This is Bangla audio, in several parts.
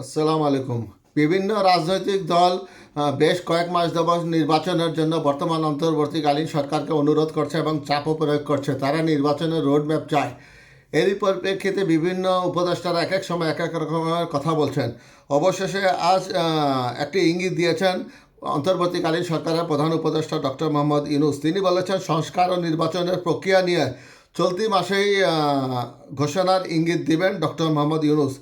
আসসালামু আলাইকুম। বিভিন্ন রাজনৈতিক দল বেশ কয়েক মাস যাবৎ নির্বাচনের জন্য বর্তমান অন্তর্বর্তীকালীন সরকারকে অনুরোধ করছে এবং চাপও প্রয়োগ করছে। তারা নির্বাচনের রোডম্যাপ চায়। এরই পরিপ্রেক্ষিতে বিভিন্ন উপদেষ্টারা এক এক সময় এক এক রকমের কথা বলছেন। অবশেষে আজ একটি ইঙ্গিত দিয়েছেন অন্তর্বর্তীকালীন সরকারের প্রধান উপদেষ্টা ডক্টর মোহাম্মদ ইউনুস। তিনি বলেছেন, সংস্কার ও নির্বাচনের প্রক্রিয়া নিয়ে চলতি মাসেই ঘোষণার ইঙ্গিত দিবেন ডক্টর মোহাম্মদ ইউনুস।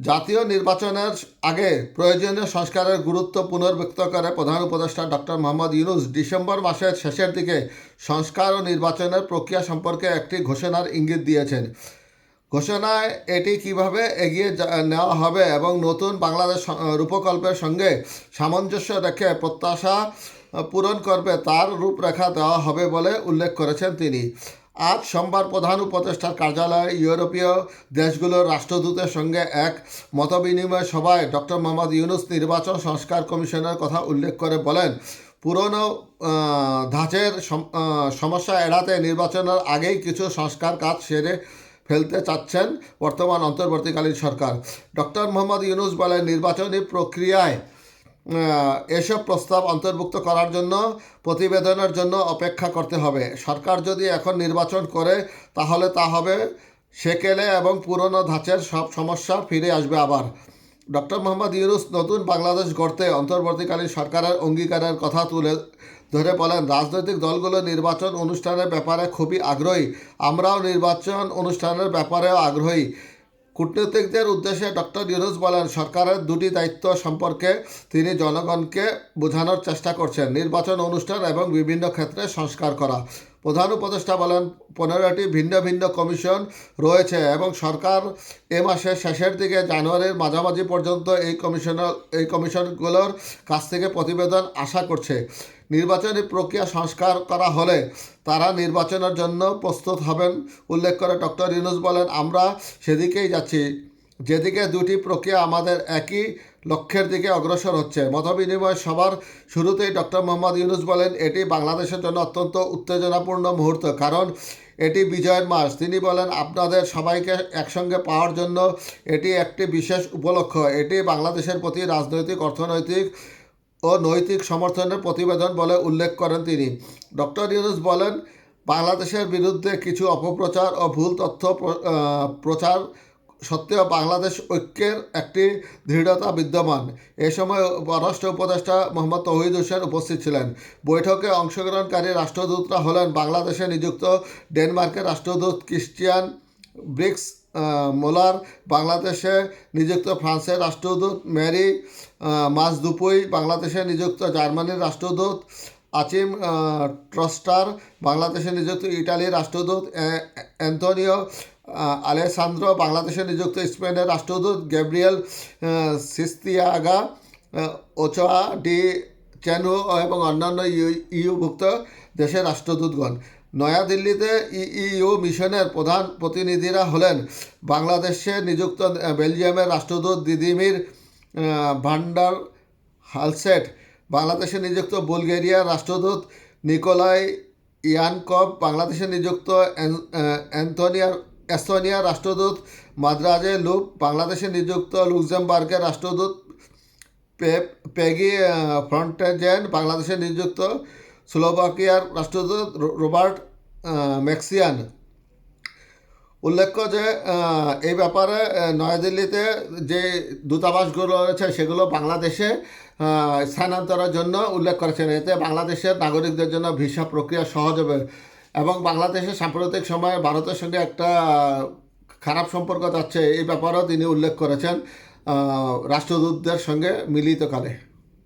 জাতীয় নির্বাচনের আগে প্রয়োজনীয় সংস্কারের গুরুত্ব পুনর্ব্যক্ত করে প্রধান উপদেষ্টা ডক্টর মোহাম্মদ ইউনুস ডিসেম্বর মাসের শেষের দিকে সংস্কার ও নির্বাচনের প্রক্রিয়া সম্পর্কে একটি ঘোষণার ইঙ্গিত দিয়েছেন। ঘোষণায় এটি কীভাবে এগিয়ে নেওয়া হবে এবং নতুন বাংলাদেশ রূপকল্পের সঙ্গে সামঞ্জস্য রেখে প্রত্যাশা পূরণ করবে তার রূপরেখা দেওয়া হবে বলে উল্লেখ করেছেন তিনি। আজ সোমবার প্রধান উপদেষ্টার কার্যালয়ে ইউরোপীয় দেশগুলোর রাষ্ট্রদূতের সঙ্গে এক মতবিনিময় সভায় ডক্টর মোহাম্মদ ইউনুস নির্বাচন সংস্কার কমিশনের কথা উল্লেখ করে বলেন, পুরনো ধাঁচের সমস্যা এড়াতে নির্বাচনের আগেই কিছু সংস্কার কাজ সেরে ফেলতে চাচ্ছেন বর্তমান অন্তর্বর্তীকালীন সরকার। ডক্টর মোহাম্মদ ইউনুস বলেন, নির্বাচনী প্রক্রিয়ায় এসব প্রস্তাব অন্তর্ভুক্ত করার জন্য, প্রতিবেদনের জন্য অপেক্ষা করতে হবে। সরকার যদি এখন নির্বাচন করে, তাহলে তা হবে সেকেলে এবং পুরনো ধাঁচের সব সমস্যা ফিরে আসবে আবার। ডক্টর মোহাম্মদ ইউনুস নতুন বাংলাদেশ গড়তে অন্তর্বর্তীকালীন সরকারের অঙ্গীকারের কথা তুলে ধরে বলেন, রাজনৈতিক দলগুলো নির্বাচন অনুষ্ঠানের ব্যাপারে খুবই আগ্রহী। আমরাও নির্বাচন অনুষ্ঠানের ব্যাপারেও আগ্রহী। কূটনীতিকদের উদ্দেশ্যে ডক্টর ইউনুস বলেন, সরকারের দুটি দায়িত্ব সম্পর্কে তিনি জনগণকে বোঝানোর চেষ্টা করছেন। নির্বাচন অনুষ্ঠান এবং বিভিন্ন ক্ষেত্রে সংস্কার করা। প্রধান উপদেষ্টা বলেন, পনেরোটি ভিন্ন ভিন্ন কমিশন রয়েছে এবং সরকার এ মাসের শেষের দিকে জানুয়ারির মাঝামাঝি পর্যন্ত এই কমিশনার এই কমিশনগুলোর কাছ থেকে প্রতিবেদন আশা করছে। নির্বাচনী প্রক্রিয়া সংস্কার করা হলে তারা নির্বাচনের জন্য প্রস্তুত হবেন, উল্লেখ করে ডক্টর ইউনুস বলেন, আমরা সেদিকেই যাচ্ছি। যেদিকে দুটি প্রক্রিয়া আমাদের একই লক্ষ্যের দিকে অগ্রসর হচ্ছে, মতবিনিময় সবার শুরুতেই ডক্টর মোহাম্মদ ইউনুস বলেন, এটি বাংলাদেশের জন্য অত্যন্ত উত্তেজনাপূর্ণ মুহূর্ত, কারণ এটি বিজয়ের মাস। তিনি বলেন, আপনাদের সবাইকে একসঙ্গে পাওয়ার জন্য এটি একটি বিশেষ উপলক্ষ। এটি বাংলাদেশের প্রতি রাজনৈতিক, অর্থনৈতিক ও নৈতিক সমর্থনের প্রতিবেদন বলে উল্লেখ করেন তিনি। ডক্টর ইউনুস বলেন, বাংলাদেশের বিরুদ্ধে কিছু অপপ্রচার ও ভুল তথ্য প্র- প্রচার সত্ত্বেও বাংলাদেশ ঐক্যের একটি দৃঢ়তা বিদ্যমান। এ সময় পররাষ্ট্র উপদেষ্টা মোহাম্মদ তৌহিদ হোসেন উপস্থিত ছিলেন। বৈঠকে অংশগ্রহণকারী রাষ্ট্রদূতরা হলেন বাংলাদেশে নিযুক্ত ডেনমার্কের রাষ্ট্রদূত ক্রিশ্চিয়ান ব্রিক্স মোলার বাংলাদেশে নিযুক্ত ফ্রান্সের রাষ্ট্রদূত ম্যারি মাসদুপুই বাংলাদেশে নিযুক্ত জার্মানির রাষ্ট্রদূত আচিম ট্রস্টার বাংলাদেশে নিযুক্ত ইটালির রাষ্ট্রদূত অ্যা- অ্যান্তনিও আহ, আলেসান্দ্রো বাংলাদেশে নিযুক্ত স্পেনের রাষ্ট্রদূত Gabriel Sistiaga Ochoa de Chenu এবং অন্যান্য ইউ- ইউভুক্ত দেশের রাষ্ট্রদূতগণ। নয়াদিল্লিতে ইইউ মিশনের প্রধান প্রতিনিধিরা হলেন বাংলাদেশে নিযুক্ত বেলজিয়ামের রাষ্ট্রদূত দিদিমির ভান্ডার হালসেট, বাংলাদেশে নিযুক্ত বুলগেরিয়ার রাষ্ট্রদূত নিকোলাই ইয়ানকভ বাংলাদেশে নিযুক্ত অ্যান- অ্যান্থনিয়ার এস্তোনিয়ার রাষ্ট্রদূত মাদ্রাজে লুপ বাংলাদেশে নিযুক্ত লুক্সেমবার্গের রাষ্ট্রদূত পেগি ফ্রন্টেজেন, বাংলাদেশে নিযুক্ত স্লোভাকিয়ার রাষ্ট্রদূত রবার্ট ম্যাক্সিয়ান। উল্লেখ্য যে এই ব্যাপারে নয়াদিল্লিতে যে দূতাবাসগুলো রয়েছে, সেগুলো বাংলাদেশে স্থানান্তরের জন্য উল্লেখ করেছেন। এতে বাংলাদেশের নাগরিকদের জন্য ভিসা প্রক্রিয়া সহজ হবে। এবং বাংলাদেশের সাম্প্রতিক সময়ে ভারতের সঙ্গে একটা খারাপ সম্পর্ক যাচ্ছে, এই ব্যাপারেও তিনি উল্লেখ করেছেন রাষ্ট্রদূতদের সঙ্গে মিলিতকালে।